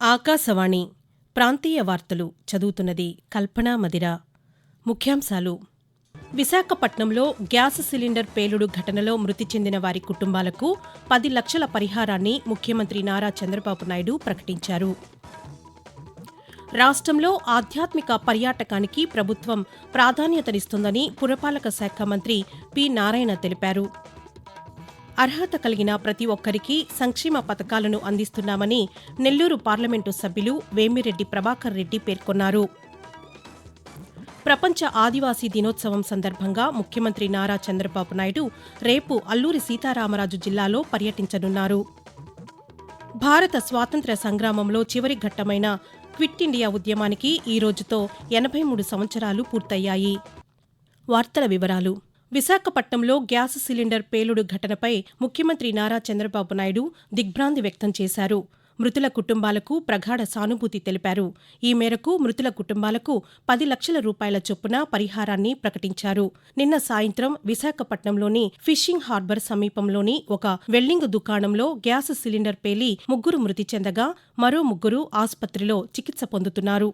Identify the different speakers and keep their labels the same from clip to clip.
Speaker 1: ఆకాశవాణి ప్రాంతీయ వార్తలు చదువుతున్నది కల్పనా మదిర. ముఖ్యాంశాలు. విశాఖపట్నంలో గ్యాస్ సిలిండర్ పేలుడు ఘటనలో మృతి చెందిన వారి కుటుంబాలకు పది లక్షల పరిహారాన్ని ముఖ్యమంత్రి నారా చంద్రబాబు నాయుడు ప్రకటించారు. రాష్ట్రంలో ఆధ్యాత్మిక పర్యాటకానికి ప్రభుత్వం ప్రాధాన్యతనిస్తుందని పురపాలక శాఖ మంత్రి పి నారాయణ తెలిపారు. అర్హత కలిగిన ప్రతి ఒక్కరికి సంక్షేమ పథకాలను అందిస్తున్నామని నెల్లూరు పార్లమెంటు సభ్యులు వేమిరెడ్డి ప్రభాకర్ రెడ్డి పేర్కొన్నారు. ప్రపంచ ఆదివాసీ దినోత్సవం సందర్భంగా ముఖ్యమంత్రి నారా చంద్రబాబు నాయుడు రేపు అల్లూరి సీతారామరాజు జిల్లాలో పర్యటించనున్నారు. భారత స్వాతంత్ర్య సంగ్రామంలో చివరి ఘట్టమైన క్విట్ ఇండియా ఉద్యమానికి ఈ రోజుతో ఎనభై మూడు సంవత్సరాలు పూర్తయ్యాయి. వార్తల వివరాలు విశాఖపట్నంలో గ్యాస్ సిలిండర్ పేలుడు ఘటనపై ముఖ్యమంత్రి నారా చంద్రబాబు నాయుడు దిగ్భ్రాంతి వ్యక్తం చేశారు. మృతుల కుటుంబాలకు ప్రగాఢ సానుభూతి తెలిపారు. ఈ మేరకు మృతుల కుటుంబాలకు పది లక్షల రూపాయల చొప్పున పరిహారాన్ని ప్రకటించారు. నిన్న సాయంత్రం విశాఖపట్నంలోని ఫిషింగ్ హార్బర్ సమీపంలోని ఒక వెల్డింగ్ దుకాణంలో గ్యాస్ సిలిండర్ పేలి ముగ్గురు మృతి చెందగా మరో ముగ్గురు ఆసుపత్రిలో చికిత్స పొందుతున్నారు.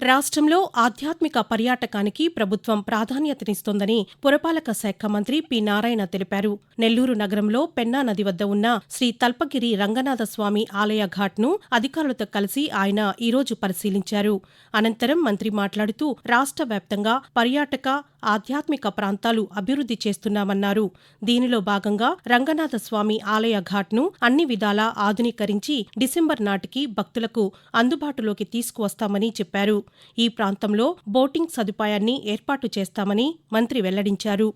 Speaker 1: రాష్ట్రంలో ఆధ్యాత్మిక పర్యాటకానికి ప్రభుత్వం ప్రాధాన్యతనిస్తోందని పురపాలక శాఖ మంత్రి పి నారాయణ తెలిపారు. నెల్లూరు నగరంలో పెన్నా నది వద్ద ఉన్న శ్రీ తల్పగిరి రంగనాథస్వామి ఆలయ ఘాట్ను అధికారులతో కలిసి ఆయన ఈరోజు పరిశీలించారు. అనంతరం మంత్రి మాట్లాడుతూ రాష్ట్ర వ్యాప్తంగా పర్యాటక ఆధ్యాత్మిక ప్రాంతాలు అభివృద్ధి చేస్తున్నామన్నారు. దీనిలో భాగంగా రంగనాథ స్వామి ఆలయ ఘాట్ను అన్ని విధాలా ఆధునీకరించి డిసెంబర్ నాటికి భక్తులకు అందుబాటులోకి తీసుకువస్తామని చెప్పారు. ఈ ప్రాంతంలో బోటింగ్ సదుపాయాన్ని ఏర్పాటు చేస్తామని మంత్రి వెల్లడించారు.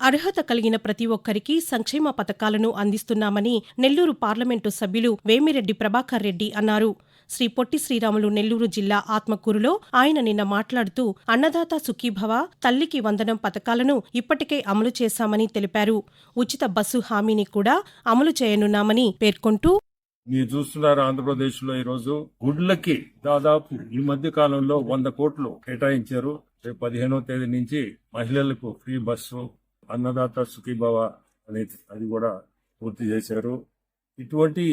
Speaker 1: అర్హత కలిగిన ప్రతి ఒక్కరికి సంక్షేమ పథకాలను అందిస్తున్నామని నెల్లూరు పార్లమెంటు సభ్యులు వేమిరెడ్డి ప్రభాకర్ రెడ్డి అన్నారు. శ్రీ పొట్టి శ్రీరాములు నెల్లూరు జిల్లా ఆత్మకూరులో ఆయన నిన్న మాట్లాడుతూ అన్నదాత సుఖీభవ తల్లికి వందనం పథకాలను ఇప్పటికే అమలు చేశామని తెలిపారు. ఉచిత బస్సు హామీని కూడా అమలు చేయనున్నామని పేర్కొంటూ
Speaker 2: మీరు చూస్తున్నారు ఆంధ్రప్రదేశ్లో ఈరోజు గుడ్లకి దాదాపు ఈ మధ్య కాలంలో వంద కోట్లు కేటాయించారు. రేపు పదిహేనో తేదీ నుంచి మహిళలకు ఫ్రీ బస్సు అన్నదాత సుఖీభవ అనేది అది కూడా పూర్తి చేశారు. ఇటువంటి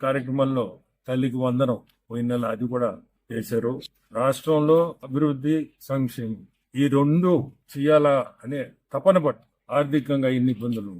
Speaker 2: కార్యక్రమంలో తల్లికి వందనం పోయిన నెల అది కూడా చేశారు. రాష్ట్రంలో అభివృద్ధి సంక్షేమం ఈ రెండు చేయాలా అనే తపన పట్టు ఆర్థికంగా ఇన్ని ఇబ్బందులు?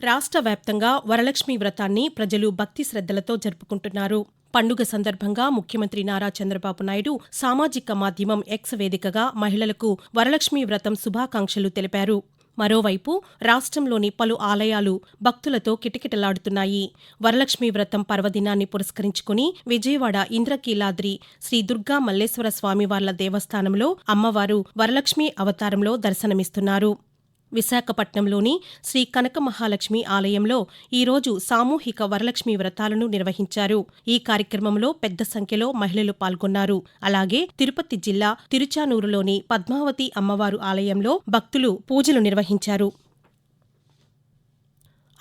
Speaker 1: రాష్ట్ర వ్యాప్తంగా వరలక్ష్మి వ్రతాన్ని ప్రజలు భక్తి శ్రద్ధలతో జరుపుకుంటున్నారు. పండుగ సందర్భంగా ముఖ్యమంత్రి నారా చంద్రబాబు నాయుడు సామాజిక మాధ్యమం ఎక్స్ వేదికగా మహిళలకు వరలక్ష్మి వ్రతం శుభాకాంక్షలు తెలిపారు. మరోవైపు రాష్ట్రంలోని పలు ఆలయాలు భక్తులతో కిటకిటలాడుతున్నాయి. వరలక్ష్మి వ్రతం పర్వదినాన్ని పురస్కరించుకుని విజయవాడ ఇంద్రకీలాద్రి శ్రీ దుర్గా మల్లేశ్వర స్వామివార్ల దేవస్థానంలో అమ్మవారు వరలక్ష్మి అవతారంలో దర్శనమిస్తున్నారు. విశాఖపట్నంలోని శ్రీ కనక మహాలక్ష్మి ఆలయంలో ఈరోజు సామూహిక వరలక్ష్మి వ్రతాలను నిర్వహించారు. ఈ కార్యక్రమంలో పెద్ద సంఖ్యలో మహిళలు పాల్గొన్నారు. అలాగే తిరుపతి జిల్లా తిరుచానూరులోని పద్మావతి అమ్మవారు ఆలయంలో భక్తులు పూజలు నిర్వహించారు.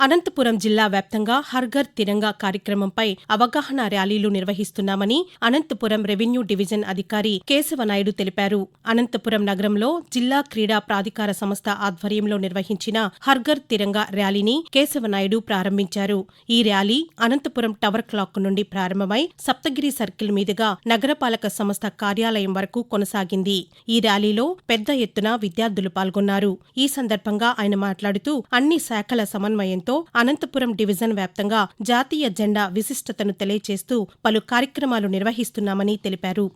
Speaker 1: అనంతపురం జిల్లా వ్యాప్తంగా హర్ఘర్ తిరంగా కార్యక్రమంపై అవగాహన ర్యాలీలు నిర్వహిస్తున్నామని అనంతపురం రెవెన్యూ డివిజన్ అధికారి కేశవనాయుడు తెలిపారు. అనంతపురం నగరంలో జిల్లా క్రీడా ప్రాధికార సంస్థ ఆధ్వర్యంలో నిర్వహించిన హర్ఘర్ తిరంగా ర్యాలీని కేశవనాయుడు ప్రారంభించారు. ఈ ర్యాలీ అనంతపురం టవర్ క్లాక్ నుండి ప్రారంభమై సప్తగిరి సర్కిల్ మీదుగా నగరపాలక సంస్థ కార్యాలయం వరకు కొనసాగింది. ఈ ర్యాలీలో పెద్ద ఎత్తున విద్యార్థులు పాల్గొన్నారు. ఈ సందర్భంగా ఆయన మాట్లాడుతూ అన్ని శాఖల సమన్వయంతో అనంతపురం డివిజన్ వ్యాప్తంగా జాతీయ జెండా విశిష్టతను తెలియచేస్తూ పలు కార్యక్రమాలు నిర్వహిస్తున్నామని తెలిపారు.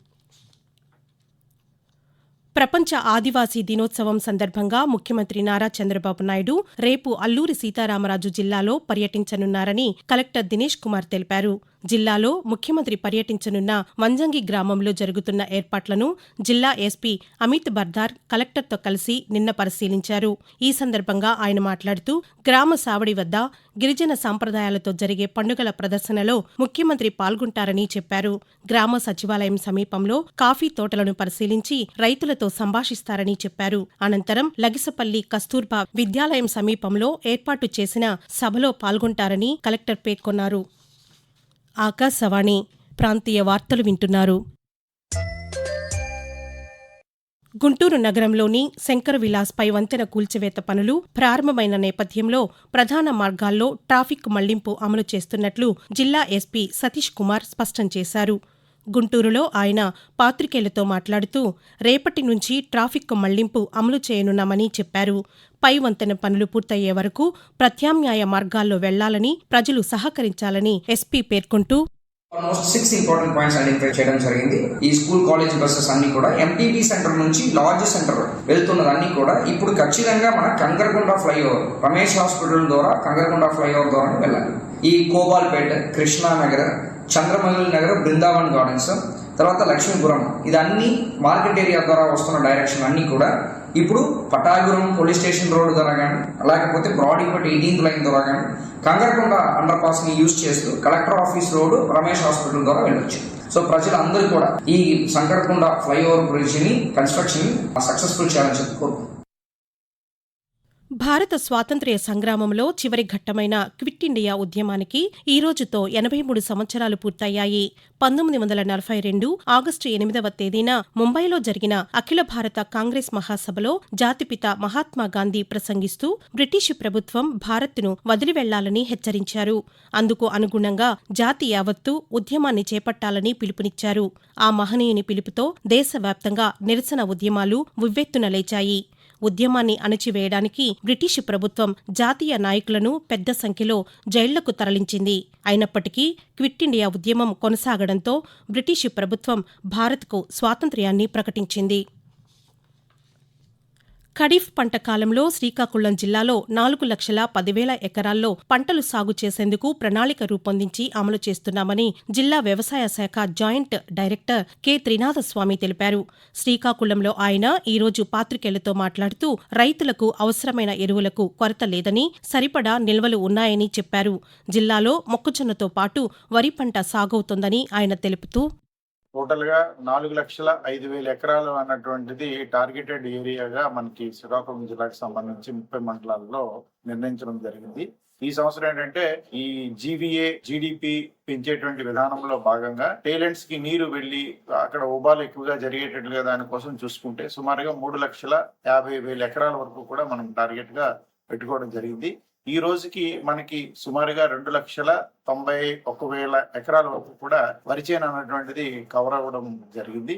Speaker 1: ప్రపంచ ఆదివాసీ దినోత్సవం సందర్భంగా ముఖ్యమంత్రి నారా చంద్రబాబు నాయుడు రేపు అల్లూరి సీతారామరాజు జిల్లాలో పర్యటించనున్నారని కలెక్టర్ దినేష్ కుమార్ తెలిపారు. జిల్లాలో ముఖ్యమంత్రి పర్యటించనున్న మంజంగి గ్రామంలో జరుగుతున్న ఏర్పాట్లను జిల్లా ఎస్పీ అమిత్ బర్దార్ కలెక్టర్తో కలిసి నిన్న పరిశీలించారు. ఈ సందర్భంగా ఆయన మాట్లాడుతూ గ్రామ సావడి వద్ద గిరిజన సాంప్రదాయాలతో జరిగే పండుగల ప్రదర్శనలో ముఖ్యమంత్రి పాల్గొంటారని చెప్పారు. గ్రామ సచివాలయం సమీపంలో కాఫీ తోటలను పరిశీలించి రైతులతో సంభాషిస్తారని చెప్పారు. అనంతరం లగిసపల్లి కస్తూర్బా విద్యాలయం సమీపంలో ఏర్పాటు చేసిన సభలో పాల్గొంటారని కలెక్టర్ పేర్కొన్నారు. ఆకాశవాణి ప్రాంతీయ వార్తలు వింటున్నారు. గుంటూరు నగరంలోని శంకర విలాస్ పై వంతెన కూల్చివేత పనులు ప్రారంభమైన నేపథ్యంలో ప్రధాన మార్గాల్లో ట్రాఫిక్ మళ్ళింపు అమలు చేస్తున్నట్లు జిల్లా ఎస్పీ సతీష్ కుమార్ స్పష్టం చేశారు. గుంటూరులో ఆయన పాత్రికేయులతో మాట్లాడుతూ రేపటి నుంచి ట్రాఫిక్ మళ్ళింపు అమలు చేయనున్నామని చెప్పారు. పై వంతెన పనులు పూర్తయ్యే వరకు ప్రత్యామ్నాయ మార్గాల్లో వెళ్ళాలని ప్రజలు సహకరించాలని ఎస్పీ పేర్కొంటూ
Speaker 3: almost six important points identify చేయడం జరిగింది. ఈ స్కూల్ కాలేజ్ బస్సెస్ అన్ని కూడా ఎంటీబీ సెంటర్ నుంచి లార్జ్ సెంటర్ వెళ్తున్నదన్నీ కూడా ఇప్పుడు ఖచ్చితంగా మన కంగరకొండ ఫ్లైఓవర్ రమేష్ హాస్పిటల్ ద్వారా కంగరకొండ ఫ్లైఓవర్ ద్వారా వెళ్ళాలి. ఈ కోబాల్పేట కృష్ణానగర్ చంద్రమల్లి నగర్ బృందావన్ గార్డెన్స్ తర్వాత లక్ష్మీపురం. ఇదన్నీ మార్కెట్ ఏరియా ద్వారా వస్తున్న డైరెక్షన్ అన్నీ కూడా ఇప్పుడు పటాగురం పోలీస్ స్టేషన్ రోడ్ ద్వారా కానీ లేకపోతే బ్రాడీపట్ ఎయిటీన్త్ లైన్ ద్వారా కానీ కంగరకొండ అండర్ పాస్ని యూజ్ చేస్తూ collector office road Ramesh hospital ద్వారా వెళ్ళొచ్చు. సో ప్రజలందరూ కూడా ఈ సంకరకొండ ఫ్లైఓవర్ బ్రిడ్జ్ని కన్స్ట్రక్షన్ సక్సెస్ఫుల్ చేయాలని చెప్పుకోరు
Speaker 1: భారత స్వాతంత్ర్య సంగ్రామంలో చివరి ఘట్టమైన క్విట్ ఇండియా ఉద్యమానికి ఈ రోజుతో ఎనభై మూడు సంవత్సరాలు పూర్తయ్యాయి. పంతొమ్మిది వందల నలభై రెండు ఆగస్టు ఎనిమిదవ తేదీన ముంబైలో జరిగిన అఖిల భారత కాంగ్రెస్ మహాసభలో జాతిపిత మహాత్మా గాంధీ ప్రసంగిస్తూ బ్రిటిష్ ప్రభుత్వం భారత్ను వదిలి వెళ్ళాలని హెచ్చరించారు. అందుకు అనుగుణంగా జాతి యావత్తు ఉద్యమాన్ని చేపట్టాలని పిలుపునిచ్చారు. ఆ మహనీయుని పిలుపుతో దేశవ్యాప్తంగా నిరసన ఉద్యమాలు ఉవ్వెత్తున లేచాయి. ఉద్యమాన్ని అణచివేయడానికి బ్రిటిషు ప్రభుత్వం జాతీయ నాయకులను పెద్ద సంఖ్యలో జైళ్ళకు తరలించింది. అయినప్పటికీ క్విట్ ఇండియా ఉద్యమం కొనసాగడంతో బ్రిటిషు ప్రభుత్వం భారత్కు స్వాతంత్ర్యాన్ని ప్రకటించింది. ఖరీఫ్ పంట కాలంలో శ్రీకాకుళం జిల్లాలో నాలుగు లక్షల పదివేల ఎకరాల్లో పంటలు సాగు చేసేందుకు ప్రణాళిక రూపొందించి అమలు చేస్తున్నామని జిల్లా వ్యవసాయ శాఖ జాయింట్ డైరెక్టర్ కె. త్రినాథస్వామి తెలిపారు. శ్రీకాకుళంలో ఆయన ఈ రోజు పాత్రికేయులతో మాట్లాడుతూ రైతులకు అవసరమైన ఎరువులకు కొరత లేదని సరిపడా నిల్వలు ఉన్నాయని చెప్పారు. జిల్లాలో మొక్కజొన్నతో పాటు వరి పంట సాగవుతోందని ఆయన తెలుపుతూ
Speaker 4: టోటల్గా నాలుగు లక్షల ఐదు వేల ఎకరాలు అన్నటువంటిది టార్గెటెడ్ ఏరియాగా మనకి శ్రీకాకుళం జిల్లాకు సంబంధించి ముప్పై మండలాల్లో నిర్ణయించడం జరిగింది. ఈ సంవత్సరం ఏంటంటే ఈ జీవీఏ జీడిపి పెంచేటువంటి విధానంలో భాగంగా టేలెంట్స్కి నీరు వెళ్ళి అక్కడ ఉబాలు ఎక్కువగా జరిగేటట్లుగా దానికోసం చూసుకుంటే సుమారుగా మూడు లక్షల యాభై వేల ఎకరాల వరకు కూడా మనం టార్గెట్గా పెట్టుకోవడం జరిగింది. ఈ రోజుకి మనకి సుమారుగా రెండు లక్షల తొంభై ఒక వేల ఎకరాల వరకు కూడా వరి అన్నటువంటిది కవర్ అవ్వడం జరిగింది.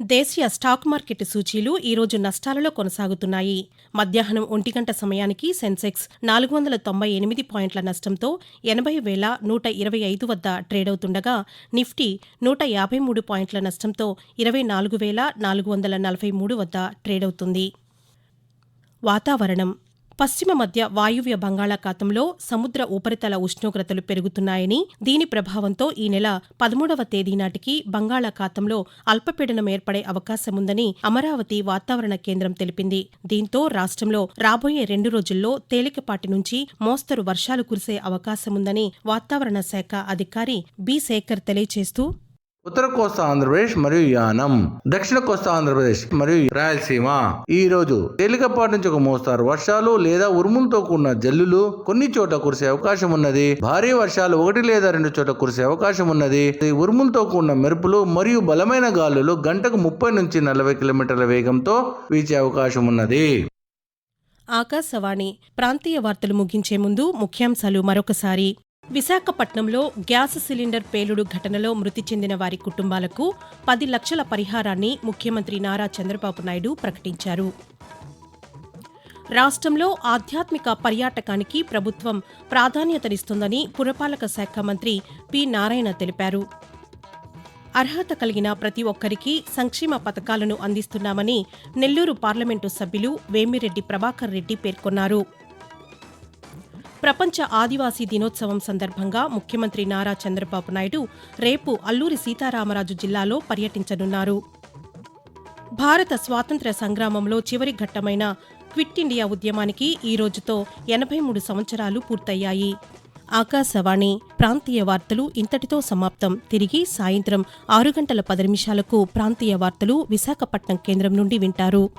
Speaker 1: దేశీయ స్టాక్ మార్కెట్ సూచీలు ఈరోజు నష్టాలలో కొనసాగుతున్నాయి. మధ్యాహ్నం ఒంటి గంట సమయానికి సెన్సెక్స్ నాలుగు వందల తొంభై ఎనిమిది పాయింట్ల నష్టంతో ఎనభై వేల నూట ఇరవై ఐదు వద్ద ట్రేడవుతుండగా నిఫ్టీ నూట యాభై మూడు పాయింట్ల నష్టంతో ఇరవై నాలుగు వేల నాలుగు వందల నలభై మూడు వద్ద ట్రేడవుతుంది వాతావరణం పశ్చిమ మధ్య వాయువ్య బంగాళాఖాతంలో సముద్ర ఉపరితల ఉష్ణోగ్రతలు పెరుగుతున్నాయని దీని ప్రభావంతో ఈ నెల పదమూడవ తేదీ నాటికి బంగాళాఖాతంలో అల్పపీడనం ఏర్పడే అవకాశముందని అమరావతి వాతావరణ కేంద్రం తెలిపింది. దీంతో రాష్ట్రంలో రాబోయే రెండు రోజుల్లో తేలికపాటి నుంచి మోస్తరు వర్షాలు కురిసే అవకాశముందని వాతావరణ శాఖ అధికారి బి. శేఖర్ తెలియజేస్తూ
Speaker 5: ఉత్తర కోస్తా ఆంధ్రప్రదేశ్ మరియు యానం. దక్షిణ కోస్తా ఆంధ్రప్రదేశ్ మరియు రాయలసీమ. ఈ రోజు తేలికపాటి నుంచి ఒక మోస్తారు. వర్షాలు లేదా ఉరుములతో కూడిన జల్లులు కొన్ని చోట కురిసే అవకాశం ఉన్నది. భారీ వర్షాలు ఒకటి లేదా రెండు చోట కురిసే అవకాశం ఉన్నది. ఉరుములతో కూడిన మెరుపులు మరియు బలమైన గాలులు గంటకు ముప్పై నుంచి నలభై కిలోమీటర్ల వేగంతో వీచే అవకాశం ఉన్నది.
Speaker 1: ఆకాశవాణి ప్రాంతీయ వార్తలు ముగించే ముందు ముఖ్యాంశాలు మరొకసారి. విశాఖపట్నంలో గ్యాస్ సిలిండర్ పేలుడు ఘటనలో మృతి చెందిన వారి కుటుంబాలకు పది లక్షల పరిహారాన్ని ముఖ్యమంత్రి నారా చంద్రబాబు నాయుడు ప్రకటించారు. రాష్ట్రంలో ఆధ్యాత్మిక పర్యాటకానికి ప్రభుత్వం ప్రాధాన్యతనిస్తుందని పురపాలక శాఖ మంత్రి పి నారాయణ తెలిపారు. అర్హత కలిగిన ప్రతి ఒక్కరికి సంక్షేమ పథకాలను అందిస్తున్నామని నెల్లూరు పార్లమెంటు సభ్యులు వేమిరెడ్డి ప్రభాకర్ రెడ్డి పేర్కొన్నారు. ప్రపంచ ఆదివాసీ దినోత్సవం సందర్భంగా ముఖ్యమంత్రి నారా చంద్రబాబు నాయుడు రేపు అల్లూరి సీతారామరాజు జిల్లాలో పర్యటించనున్నారు. భారత స్వాతంత్ర్య సంగ్రామంలో చివరి ఘట్టమైన క్విట్ ఇండియా ఉద్యమానికి ఈ రోజుతో ఎనభై మూడు సంవత్సరాలు పూర్తయ్యాయి. ఆకాశవాణి ప్రాంతీయ వార్తలు ఇంతటితో సమాప్తం. తిరిగి సాయంత్రం ఆరు గంటల పది నిమిషాలకు ప్రాంతీయ వార్తలు విశాఖపట్నం కేంద్రం నుండి వింటారు.